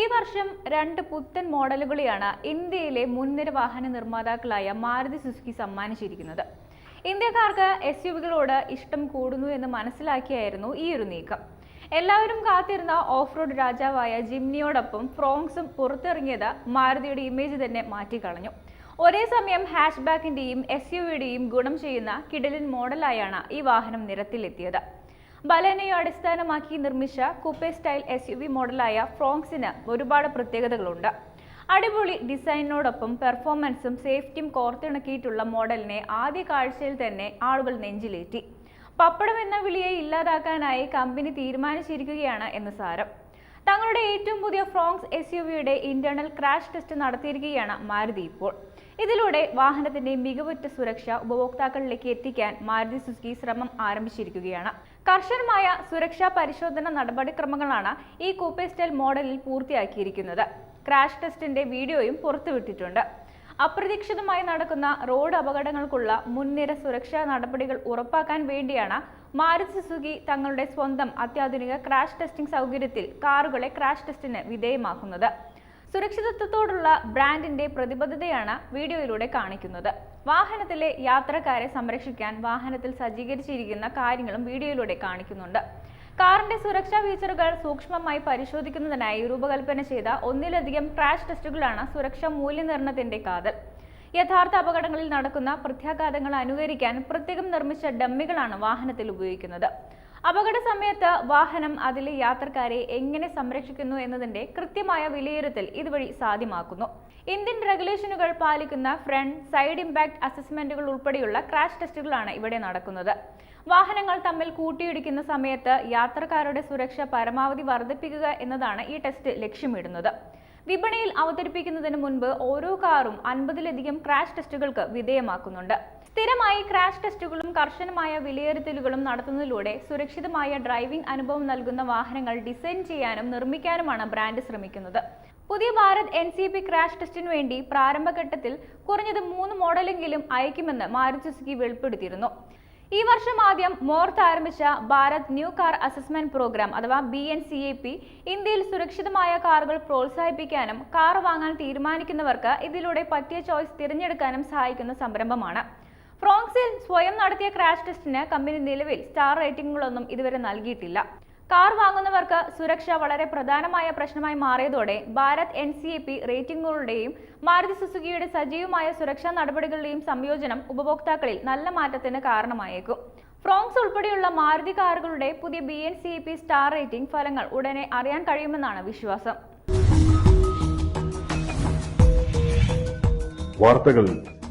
ഈ വർഷം രണ്ട് പുത്തൻ മോഡലുകളെയാണ് ഇന്ത്യയിലെ മുൻനിര വാഹന നിർമ്മാതാക്കളായ മാരുതി സുസുക്കി സമ്മാനിച്ചിരിക്കുന്നത്. ഇന്ത്യക്കാർക്ക് എസ് യു വികളോട് ഇഷ്ടം കൂടുന്നു എന്ന് മനസ്സിലാക്കിയായിരുന്നു ഈ ഒരു നീക്കം. എല്ലാവരും കാത്തിരുന്ന ഓഫ് റോഡ് രാജാവായ ജിംനിയോടൊപ്പം ഫ്രോങ്സും പുറത്തിറങ്ങിയത് മാരുതിയുടെ ഇമേജ് തന്നെ മാറ്റിക്കളഞ്ഞു. ഒരേ സമയം ഹാഷ് ബാക്കിന്റെയും എസ് യു വിയുടെയും ഗുണം ചെയ്യുന്ന കിടലിൻ മോഡലായാണ് ഈ വാഹനം നിരത്തിലെത്തിയത്. ബലേനയെ അടിസ്ഥാനമാക്കി നിർമ്മിച്ച coupe style S U V മോഡലായ ഫ്രോങ്സിന് ഒരുപാട് പ്രത്യേകതകളുണ്ട്. അടിപൊളി ഡിസൈനിനോടൊപ്പം പെർഫോമൻസും സേഫ്റ്റിയും കോർത്തിണക്കിയിട്ടുള്ള മോഡലിനെ ആദ്യ കാഴ്ചയിൽ തന്നെ ആളുകൾ നെഞ്ചിലേറ്റി. പപ്പടം എന്ന വിളിയെ ഇല്ലാതാക്കാനായി കമ്പനി തീരുമാനിച്ചിരിക്കുകയാണ് എന്ന് സാരം. തങ്ങളുടെ ഏറ്റവും പുതിയ ഫ്രോങ്സ് എസ് യു വിയുടെ ഇന്റേണൽ ക്രാഷ് ടെസ്റ്റ് നടത്തിയിരിക്കുകയാണ് മാരുതി ഇപ്പോൾ. ഇതിലൂടെ വാഹനത്തിന്റെ മികവുറ്റ സുരക്ഷ ഉപഭോക്താക്കളിലേക്ക് എത്തിക്കാൻ മാരുതി സുസുക്കി ശ്രമം ആരംഭിച്ചിരിക്കുകയാണ്. കർശനമായ സുരക്ഷാ പരിശോധന നടപടിക്രമങ്ങളാണ് ഈ കൂപ്പേ സ്റ്റൈൽ മോഡലിൽ പൂർത്തിയാക്കിയിരിക്കുന്നത്. ക്രാഷ് ടെസ്റ്റിന്റെ വീഡിയോയും പുറത്തുവിട്ടിട്ടുണ്ട്. അപ്രതീക്ഷിതമായി നടക്കുന്ന റോഡ് അപകടങ്ങൾക്കുള്ള മുൻനിര സുരക്ഷാ നടപടികൾ ഉറപ്പാക്കാൻ വേണ്ടിയാണ് മാരുതി സുസുക്കി തങ്ങളുടെ സ്വന്തം അത്യാധുനിക ക്രാഷ് ടെസ്റ്റിംഗ് സൗകര്യത്തിൽ കാറുകളെ ക്രാഷ് ടെസ്റ്റിന് വിധേയമാക്കുന്നത്. സുരക്ഷിതത്വത്തോടുള്ള ബ്രാൻഡിന്റെ പ്രതിബദ്ധതയാണ് വീഡിയോയിലൂടെ കാണിക്കുന്നത്. വാഹനത്തിലെ യാത്രക്കാരെ സംരക്ഷിക്കാൻ വാഹനത്തിൽ സജ്ജീകരിച്ചിരിക്കുന്ന കാര്യങ്ങളും വീഡിയോയിലൂടെ കാണിക്കുന്നുണ്ട്. കാറിന്റെ സുരക്ഷാ ഫീച്ചറുകൾ സൂക്ഷ്മമായി പരിശോധിക്കുന്നതിനായി രൂപകൽപ്പന ചെയ്ത ഒന്നിലധികം ക്രാഷ് ടെസ്റ്റുകളാണ് സുരക്ഷാ മൂല്യനിർണയത്തിന്റെ കാതൽ. യഥാർത്ഥ അപകടങ്ങളിൽ നടക്കുന്ന പ്രത്യാഘാതങ്ങൾ അനുകരിക്കാൻ പ്രത്യേകം നിർമ്മിച്ച ഡമ്മികളാണ് വാഹനത്തിൽ ഉപയോഗിക്കുന്നത്. അപകട സമയത്ത് വാഹനം അതിലെ യാത്രക്കാരെ എങ്ങനെ സംരക്ഷിക്കുന്നു എന്നതിന്റെ കൃത്യമായ വിലയിരുത്തൽ ഇതുവഴി സാധ്യമാക്കുന്നു. ഇന്ത്യൻ റെഗുലേഷനുകൾ പാലിക്കുന്ന ഫ്രണ്ട് സൈഡ് ഇമ്പാക്ട് അസസ്മെന്റുകൾ ഉൾപ്പെടെയുള്ള ക്രാഷ് ടെസ്റ്റുകളാണ് ഇവിടെ നടക്കുന്നത്. വാഹനങ്ങൾ തമ്മിൽ കൂട്ടിയിടിക്കുന്ന സമയത്ത് യാത്രക്കാരുടെ സുരക്ഷ പരമാവധി വർദ്ധിപ്പിക്കുക എന്നതാണ് ഈ ടെസ്റ്റ് ലക്ഷ്യമിടുന്നത്. വിപണിയിൽ അവതരിപ്പിക്കുന്നതിന് മുൻപ് ഓരോ കാറും അൻപതിലധികം ക്രാഷ് ടെസ്റ്റുകൾക്ക് വിധേയമാക്കുന്നുണ്ട്. സ്ഥിരമായി ക്രാഷ് ടെസ്റ്റുകളും കർശനമായ വിലയിരുത്തലുകളും നടത്തുന്നതിലൂടെ സുരക്ഷിതമായ ഡ്രൈവിംഗ് അനുഭവം നൽകുന്ന വാഹനങ്ങൾ ഡിസൈൻ ചെയ്യാനും നിർമ്മിക്കാനുമാണ് ബ്രാൻഡ് ശ്രമിക്കുന്നത്. പുതിയ Bharat N C P crash ടെസ്റ്റിനു വേണ്ടി പ്രാരംഭഘട്ടത്തിൽ കുറഞ്ഞത് മൂന്ന് മോഡലെങ്കിലും അയക്കുമെന്ന് മാരുതി വെളിപ്പെടുത്തിയിരുന്നു. ഈ വർഷം ആദ്യം മോർത്ത് ആരംഭിച്ച Bharat new car assessment programme അഥവാ B N C A P ഇന്ത്യയിൽ സുരക്ഷിതമായ കാറുകൾ പ്രോത്സാഹിപ്പിക്കാനും കാർ വാങ്ങാൻ തീരുമാനിക്കുന്നവർക്ക് ഇതിലൂടെ പറ്റിയ ചോയ്സ് തിരഞ്ഞെടുക്കാനും സഹായിക്കുന്ന സംരംഭമാണ്. ഫ്രോങ്സിൽ സ്വയം നടത്തിയ ക്രാഷ് ടെസ്റ്റിന് കമ്പനി നിലവിൽ സ്റ്റാർ റേറ്റിംഗുകളൊന്നും ഇതുവരെ നൽകിയിട്ടില്ല. കാർ വാങ്ങുന്നവർക്ക് സുരക്ഷ വളരെ പ്രധാനമായ പ്രശ്നമായി മാറിയതോടെ Bharat N C A P റേറ്റിംഗുകളുടെയും Maruti സുസുക്കിയുടെ സജീവമായ സുരക്ഷാ നടപടികളുടെയും സംയോജനം ഉപഭോക്താക്കളിൽ നല്ല മാറ്റത്തിന് കാരണമായേക്കും. ഫ്രോങ്സ് ഉൾപ്പെടെയുള്ള മാരുതി കാറുകളുടെ പുതിയ B N C P star rating ഫലങ്ങൾ ഉടനെ അറിയാൻ കഴിയുമെന്നാണ് വിശ്വാസം. വാർത്തകൾ